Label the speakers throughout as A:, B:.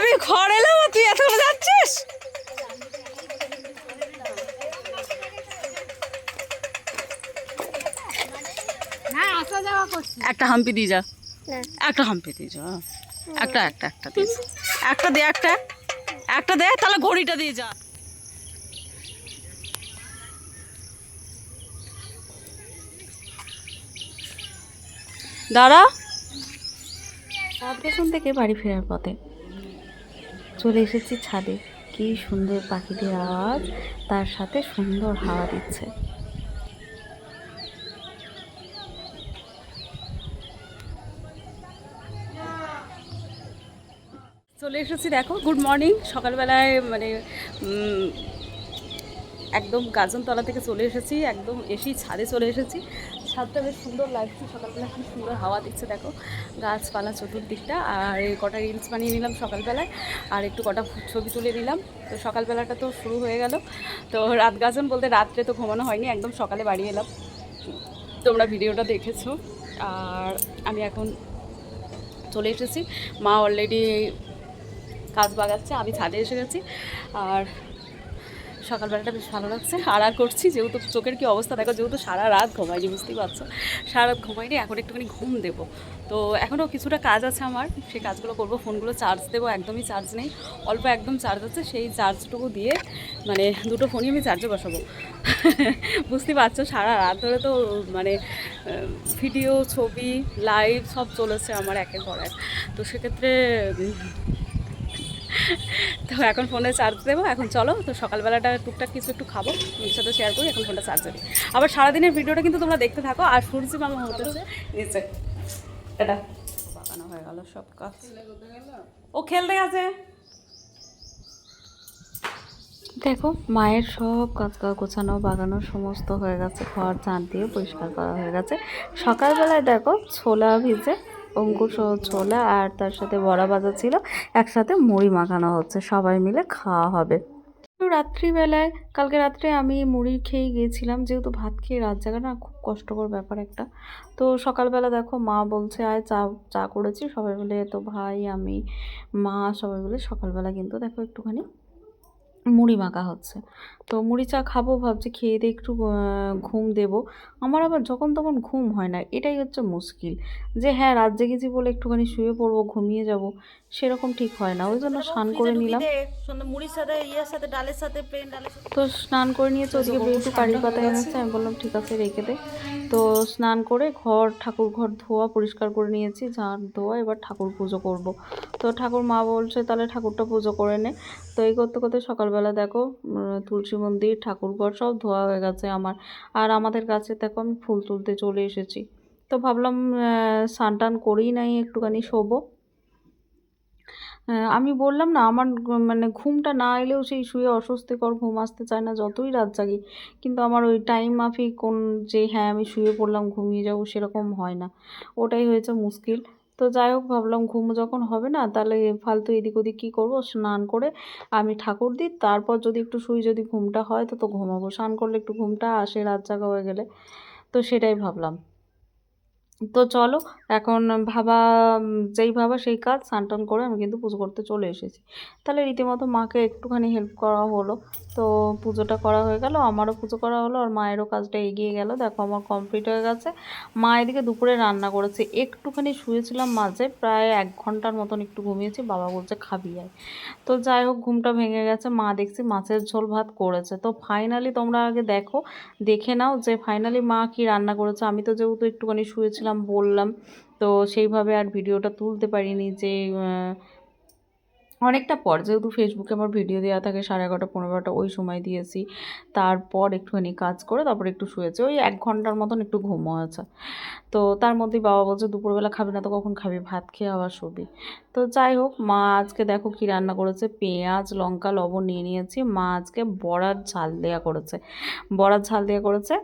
A: আমি ঘর এলাম তুই এত যাচ্ছিস?
B: না আসা যাওয়া করছি।
A: একটা হাম্পি দিয়ে যা। একটা হাম্পি দিয়ে যা। একটা একটা একটা দিয়ে একটা দে একটা। একটা দে তাহলে ঘড়িটা দিয়ে যা। দাঁড়া।
C: রাতগাছন থেকে বাড়ি ফেরার পথে? চলে এসেছি ছাদে। কি সুন্দর পাখিদের আওয়াজ, তার সাথে সুন্দর হাওয়া দিচ্ছে।
A: চলে এসেছি দেখো গুড মর্নিং সকালবেলায় মানে একদম গাজনতলা থেকে চলে এসেছি, একদম এসেই ছাদে চলে এসেছি। ছাদটা বেশ সুন্দর লাগছে, সকালবেলা কি সুন্দর হাওয়া দিচ্ছে, দেখো। গাছপালা চতুর্দিকটা, আর এই কটা রিলস বানিয়ে নিলাম সকালবেলায়, আর একটু কটা ছবি তুলে নিলাম। তো সকালবেলাটা তো শুরু হয়ে গেল। তো রাত গাজন বলতে রাত্রে তো ঘুমানো হয়নি, একদম সকালে বাড়ি এলাম। তোমরা ভিডিওটা দেখেছ, আর আমি এখন চলে এসেছি। মা অলরেডি কাজ বাগাচ্ছে, আমি ছাদে এসে গেছি। আর সকালবেলাটা বেশ ভালো লাগছে। আর আর করছি, যেহেতু চোখের কি অবস্থা, দেখো যেহেতু সারা রাত ঘুমাইনি বুঝতেই পারছ। সারা রাত ঘুমাইনি এখন একটুখানি ঘুম দেবো। তো এখনও কিছুটা কাজ আছে আমার সেই কাজগুলো করব, ফোনগুলো চার্জ দেবো, একদমই চার্জ নেই। অল্প একদম চার্জ আছে, সেই চার্জটুকু দিয়ে মানে দুটো ফোনই আমি চার্জে বসাবো। বুঝতেই পারছ, সারা রাত ধরে তো মানে ভিডিও, ছবি লাইভ সব চলেছে আমার একের পর এক। তো সেক্ষেত্রে তো এখন ফোনে চার্জ দেবো। এখন চলো তো সকালবেলাটা টুকটাক কিছু একটু খাব নিজের সাথে শেয়ার করি এখন ফোনটা চার্জ দিই আবার সারাদিনের ভিডিওটা কিন্তু তোমরা দেখতে থাকো আর সূর্যি মামা হতেছে। নিচে এটা বাগানো হয়ে গেল সব কাজ। ও খেলতে গেছে।
C: দেখো মায়ের সব কাজ কাজ গোছানো বাগানো সমস্ত হয়ে গেছে। ঘর ঝাঁট দিয়ে পরিষ্কার করা হয়ে গেছে। সকালবেলায় দেখো ছোলা ভিজে অঙ্কুর সহ ছোলা আর তার সাথে বড়া ভাজা ছিল। একসাথে মুড়ি মাখানো হচ্ছে। সবাই মিলে খাওয়া হবে। তো রাত্রিবেলায়, কালকে রাত্রে আমি মুড়ি খেয়ে গিয়েছিলাম। যেহেতু ভাত খেয়ে রাত জাগা না খুব কষ্টকর ব্যাপার একটা। তো সকালবেলা দেখো, মা বলছে, আয় চা চা করেছি। সবাই মিলে তো ভাই, আমি, মা সবাই মিলে সকালবেলা কিন্তু দেখো একটুখানি মুড়ি মাখা হচ্ছে। তো মুড়ি চা খাব ভাবছি খেয়ে দিয়ে একটু ঘুম দেব। আমার আবার যখন তখন ঘুম হয় না এটাই হচ্ছে মুশকিল। যে হ্যাঁ রাত জেগেছি বলে একটুখানি শুয়ে পড়ব ঘুমিয়ে যাব সেরকম ঠিক হয় না। ওই জন্য স্নান করে নিলাম।
A: মুড়ির সাথে ইয়ের সাথে ডালের সাথে প্লেন ডালের
C: তো স্নান করে নিয়েছে ওদিকে একটু কারি পাতা এনেছে আমি বললাম ঠিক আছে রেখে দে। তো স্নান করে ঘর ঠাকুর ঘর ধোয়া পরিষ্কার করে নিয়েছি ঝাড় ধোয়া এবার ঠাকুর পুজো করব। তো ঠাকুর মা বলছে তাহলে ঠাকুরটা পুজো করে নে। তো এই করতে করতে সকালবেলা দেখো তুলসী মন্দির, ঠাকুর ঘর সব ধোয়া হয়ে গেছে আমার। আর আমাদের কাছে দেখো আমি ফুল তুলতে চলে এসেছি। তো ভাবলাম স্নান টান করেই নাই, একটুখানি শোবো। আমি বললাম না, আমার মানে ঘুমটা না এলেও সেই শুয়ে অস্বস্তিকর ঘুম আসতে চায় না, যতই রাত জাগি। কিন্তু আমার ওই টাইম মাফিক, কোন যে হ্যাঁ আমি শুয়ে পড়লাম, ঘুমিয়ে যাব, সেরকম হয় না। ওটাই হয়েছে মুশকিল। তো যাই হোক, ভাবলাম ঘুম যখন হবে না, তাহলে ফালতু এদিক ওদিক কী করব? স্নান করে আমি ঠাকুর দিই, তারপর যদি একটু শুই, যদি ঘুমটা হয়, তো তো ঘুমাবো। স্নান করলে একটু ঘুমটা আসে, রাত জাগা হয়ে গেলে। তো সেটাই ভাবলাম। তো চলো, এখন ভাবা যেই ভাবা সেই কাজ, স্নান করে আমি কিন্তু পুজো করতে চলে এসেছি। তাহলে রীতিমতো মাকে একটুখানি হেল্প করা হলো। তো পুজোটা করা হয়ে গেল, আমারও পুজো করা হলো আর মায়েরও কাজটা এগিয়ে গেল। দেখো আমার কমপ্লিট হয়ে গেছে। মা এদিকে দুপুরে রান্না করেছে। একটুখানি শুয়েছিলাম মাঝে, প্রায় এক ঘণ্টার মতন একটু ঘুমিয়েছি, বাবা বলছে খাবি আয়। তো যাই হোক, ঘুমটা ভেঙে গেছে, মা দেখছি মাছের ঝোল ভাত করেছে। তো ফাইনালি তোমরা আগে দেখো, দেখে নাও যে ফাইনালি মা কি রান্না করেছে। আমি তো যেহেতু একটুখানি শুয়েছিলাম বললাম। তো সেইভাবে আর ভিডিওটা তুলতে পারিনি যে অনেকটা পর যেহেতু ফেসবুকে আমার ভিডিও দেওয়া থাকে, সাড়ে এগারোটা পনেরোটা ওই সময় দিয়েছি। তারপর একটুখানি কাজ করে তারপর একটু শুয়েছে। ওই এক ঘণ্টার মতন একটু ঘুম আছে। তো তার মধ্যেই বাবা বলছে, দুপুরবেলা খাবি না তো কখন খাবি? ভাত খেয়ে আবার শুবি। তো যাই হোক, মা আজকে দেখো কি রান্না করেছে। পেঁয়াজ, লঙ্কা, লবণ নিয়ে নিয়েছি। মা আজকে বড়ার ঝাল দেওয়া করেছে। বড়ার ঝাল দেওয়া করেছে।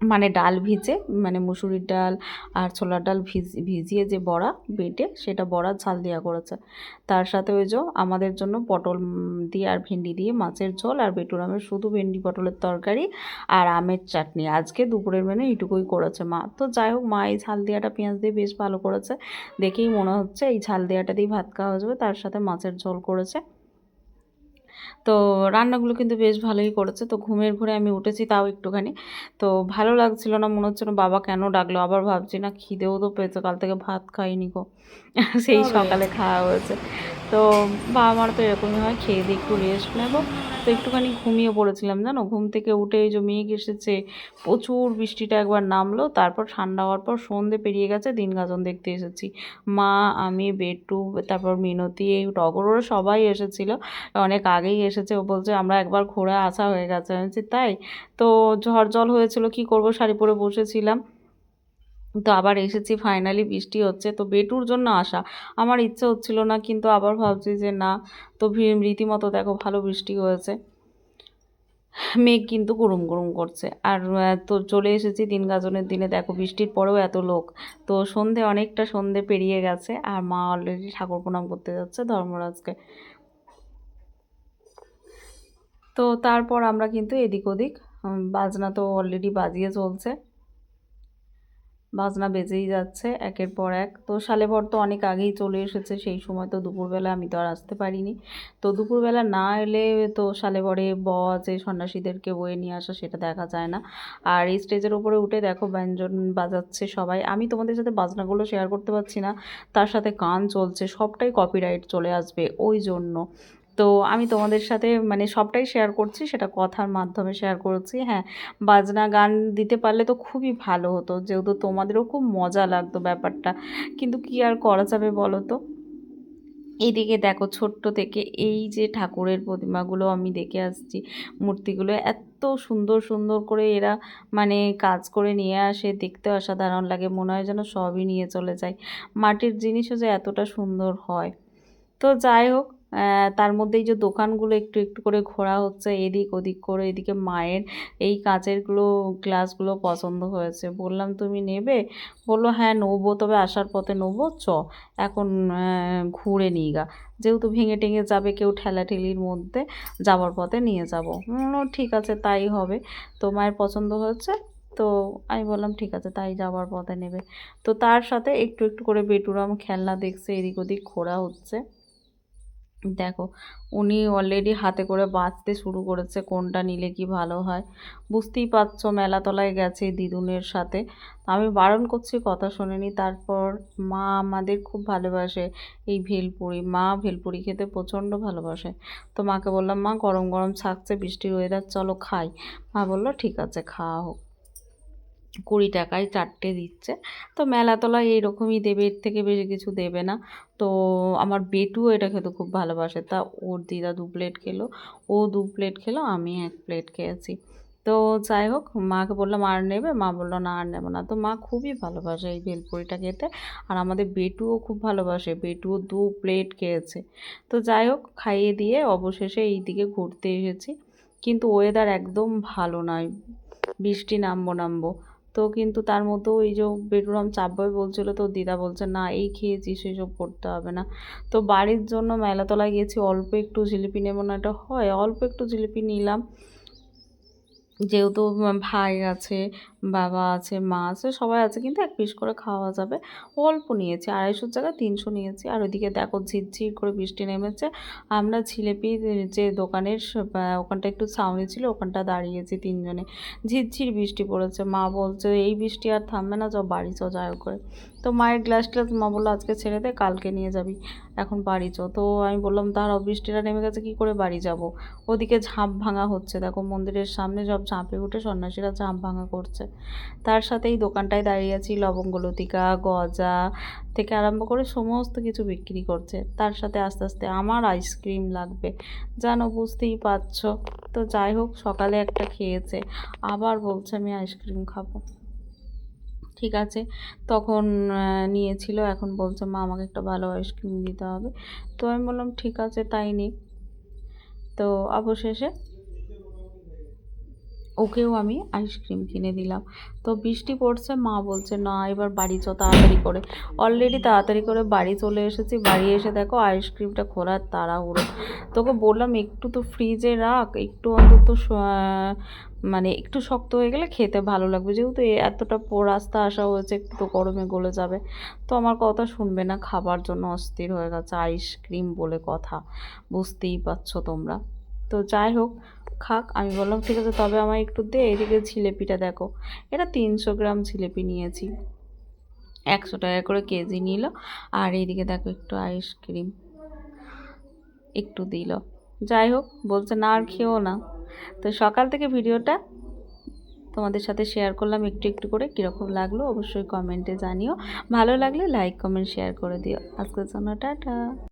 C: মানে ডাল ভিজে মানে মুসুরির ডাল আর ছোলার ডাল ভিজ, ভিজিয়ে যে বড়া বেটে সেটা বড়া ঝাল দেওয়া করেছে। তার সাথে ওই যে আমাদের জন্য পটল দিয়ে আর ভেন্ডি দিয়ে মাছের ঝোল আর বেটুর আমের শুধু ভেন্ডি, পটলের তরকারি আর আমের চাটনি। আজকে দুপুরের মেনু এইটুকুই করেছে মা। তো যাই হোক, মা এই ঝাল দেওয়াটা পেঁয়াজ দিয়ে বেশ ভালো করেছে। দেখেই মনে হচ্ছে এই ঝাল দেওয়াটা দিয়ে ভাত খাওয়া যাবে। তার সাথে মাছের ঝোল করেছে। তো রান্নাগুলো কিন্তু বেশ ভালোই করেছে। তো ঘুমের ঘুরে আমি উঠেছি তাও একটুখানি। তো ভালো লাগছিল না মনে হচ্ছে না বাবা কেন ডাকলো? আবার ভাবছি না খিদেও তো পেয়েছে কাল থেকে ভাত খাইনি গো। সেই সকালে খাওয়া হয়েছে। তো বাবা মার তো এরকমই হয় খেয়ে দিয়ে একটু রেস্ট নেব। তো একটুখানি ঘুমিয়ে পড়েছিলাম জানো? ঘুম থেকে উঠে এই যে মেঘ এসেছে প্রচুর বৃষ্টিটা একবার নামলো তারপর ঠান্ডা হওয়ার পর সন্ধে পেরিয়ে গেছে দিন গাজন দেখতে এসেছি। মা আমি বেটু তারপর মিনতি এই টগর সবাই এসেছিল। অনেক আগেই এসেছে, ও বলছে, আমরা একবার ঘোরা আসা হয়ে গেছে। আমি তাই? তো ঝড় জল হয়েছিল, কি করব? শাড়ি পরে বসেছিলাম। তো আবার এসেছি ফাইনালি বৃষ্টি হচ্ছে। তো বেটুর জন্য আসা। আমার ইচ্ছে হচ্ছিল না, কিন্তু আবার ভাবছি যে না। তো রীতিমতো দেখো, ভালো বৃষ্টি হয়েছে। মেঘ কিন্তু গরম গরম করছে। আর তো চলে এসেছি দিন গাজনের দিনে। দেখো, বৃষ্টির পরেও এত লোক। তো সন্ধে, অনেকটা সন্ধে পেরিয়ে গেছে। আর মা অলরেডি ঠাকুর প্রণাম করতে যাচ্ছে ধর্মরাজকে। তো তারপর আমরা কিন্তু এদিক ওদিক বাজনা তো অলরেডি বাজিয়ে চলছে। বাজনা বেজেই যাচ্ছে একের পর এক। তো সালেবর তো অনেক আগেই চলে এসেছে, সেই সময় তো দুপুরবেলা আমি তো আর আসতে পারিনি। তো দুপুরবেলা না এলে তো সালেবরে ব যে সন্ন্যাসীদেরকে বয়ে নিয়ে আসা সেটা দেখা যায় না। আর এই স্টেজের উপরে উঠে দেখো ব্যঞ্জন বাজাচ্ছে সবাই। আমি তোমাদের সাথে বাজনাগুলো শেয়ার করতে পারছি না, তার সাথে গান চলছে, সবটাই কপিরাইট চলে আসবে, ওই জন্য। তো আমি তোমাদের সাথে মানে সবটাই শেয়ার করছি, সেটা কথার মাধ্যমে শেয়ার করছি হ্যাঁ। বাজনা গান দিতে পারলে তো খুবই ভালো হতো, যেহেতু তোমাদেরও খুব মজা লাগতো ব্যাপারটা। কিন্তু কি আর করা যাবে বলো তো এইদিকে দেখো ছোট্ট থেকে এই যে ঠাকুরের প্রতিমাগুলো আমি দেখে আসছি, মূর্তিগুলো এত সুন্দর সুন্দর করে এরা মানে কাজ করে নিয়ে আসে, দেখতে অসাধারণ লাগে, মনে হয় যেন সবই নিয়ে চলে যায়। মাটির জিনিসও যে এতটা সুন্দর হয়। তো যাই হোক তার মধ্যেই যে দোকানগুলো একটু একটু করে ঘোরা হচ্ছে, এদিক ওদিক করে, এদিকে মায়ের এই কাঁচেরগুলো গ্লাসগুলো পছন্দ হয়েছে। বললাম, তুমি নেবে? বলল হ্যাঁ নেব, তবে আসার পথে নেব, চ। এখন ঘুরে নিই গা। যেহেতু ভেঙে টেঙে যাবে কেউ ঠেলাঠেলির মধ্যে, যাওয়ার পথে নিয়ে যাব। ঠিক আছে, তাই হবে। তো মায়ের পছন্দ হয়েছে, তো আমি বললাম, ঠিক আছে, তাই যাওয়ার পথে নেবে। তো তার সাথে একটু একটু করে বেটুরাম খেলনা দেখছে, এদিক ওদিক ঘোরা হচ্ছে। দেখো, উনি অলরেডি হাতে করে বাঁচতে শুরু করেছে, কোনটা নিলে কি ভালো হয়? বুঝতেই পারছ, মেলাতলায় গেছে দিদুনের সাথে। আমি বারণ করছি, কথা শোনেনি। তারপর মা আমাদের খুব ভালোবাসে, এই ভেলপুরি। মা ভেলপুরি খেতে প্রচণ্ড ভালোবাসে। তো মাকে বললাম, মা, গরম গরম থাকছে বৃষ্টির ওয়েদার চলো খাই। মা বলল, ঠিক আছে, খাওয়া হোক। কুড়ি টাকায় চারটে দিচ্ছে। তো মেলাতলায় এইরকমই দেবে, এর থেকে বেশি কিছু দেবে না। তো আমার বেটুও এটা খেতে খুব ভালোবাসে। তা ওর দিদা দু প্লেট খেলো, ও দু প্লেট খেলো, আমি এক প্লেট খেয়েছি। তো যাই হোক, মাকে বললাম, আর নেবে? মা বলল, না, আর নেব না। তো মা খুবই ভালোবাসে এই ভেলপুরিটা খেতে। আর আমাদের বেটুও খুব ভালোবাসে, বেটুও দু প্লেট খেয়েছে। তো যাই হোক, খাইয়ে দিয়ে অবশেষে এই দিকে ঘুরতে এসেছি। কিন্তু ওয়েদার একদম ভালো নয়। বৃষ্টি নামবো নামবো। তো কিন্তু তার মধ্যেও ওই যে বেডরুম চাপবে বলছিল, তো দিদা বলছে, না, এই খেয়েছি সেসব করতে হবে না। তো বাড়ির জন্য মেলাতলায় গেছি, অল্প একটু জিলিপি নেব না, এটা হয়, অল্প একটু জিলিপি নিলাম। যেহেতু ভাই আছে বাবা আছে, মা আছে, সবাই আছে কিন্তু এক পিস করে খাওয়া যাবে। অল্প নিয়েছি, আড়াইশোর জায়গায় তিনশো নিয়েছি। আর ওইদিকে দেখো ঝিরঝির করে বৃষ্টি নেমেছে। আমরা জিলেপি যে দোকানের ওখানটা একটু ছাউনি ছিল, ওখানটা দাঁড়িয়েছি তিনজনে। ঝিরঝির বৃষ্টি পড়েছে। মা বলছে, এই বৃষ্টি আর থামবে না, যাও বাড়ি চ যাও করে। তো মায়ের গ্লাস ট্লাস মা বলল, আজকে ছেড়ে দে, কালকে নিয়ে যাবি। এখন বাড়ি চো। তো আমি বললাম, দাঁড়াও, বৃষ্টিটা নেমে গেছে, কী করে বাড়ি যাব? ওদিকে ঝাঁপ ভাঙা হচ্ছে। দেখো মন্দিরের সামনে সব ঝাঁপে উঠে সন্ন্যাসীরা ঝাঁপ ভাঙা করছে। তার সাথে এই দোকানটায় দাঁড়িয়ে আছি, লবঙ্গ লতিকা, গজা থেকে আরম্ভ করে সমস্ত কিছু বিক্রি করছে। তার সাথে আস্তে আস্তে আমার আইসক্রিম লাগবে। জানো, বুঝতেই পারছ। তো যাই হোক, সকালে একটা খেয়েছে, আবার বলছে আমি আইসক্রিম খাব। ঠিক আছে, তখন নিয়েছিল, এখন বলছে, মা, আমাকে একটা ভালো আইসক্রিম দিতে হবে। তো আমি বললাম, ঠিক আছে, তাই নি। তো অবশেষে ওকেও আমি আইসক্রিম কিনে দিলাম। তো বৃষ্টি পড়ছে, মা বলছে, না, এবার বাড়ি চ তাড়াতাড়ি করে। অলরেডি তাড়াতাড়ি করে বাড়ি চলে এসেছি। বাড়ি এসে দেখো আইসক্রিমটা খোলার তাড়াহুড়ো। তোকে বললাম, একটু তো ফ্রিজে রাখ। একটু অন্তত মানে একটু শক্ত হয়ে গেলে খেতে ভালো লাগবে। যেহেতু এতটা পো- রাস্তা আসা হয়েছে, একটু তো গরমে গলে যাবে। তো আমার কথা শুনবে না, খাবার জন্য অস্থির হয়ে গেছে। আইসক্রিম বলে কথা। বুঝতেই পারছ তোমরা। তো যাই হোক খাক। আমি বললাম, ঠিক আছে, তবে আমায় একটু দে, এদিকে জিলেপিটা দেখো। এটা তিনশো গ্রাম জিলেপি নিয়েছি। একশো টাকা করে কেজি নিল। আর এইদিকে দেখো, একটু আইসক্রিম একটু দিল। যাই হোক, বলছে, না, আর খেও না। তো সকাল থেকে ভিডিওটা তোমাদের সাথে শেয়ার করলাম, একটু একটু করে কীরকম লাগল অবশ্যই কমেন্টে জানিও। ভালো লাগলে লাইক কমেন্ট শেয়ার করে দিও। আজকের জন্য টাটা।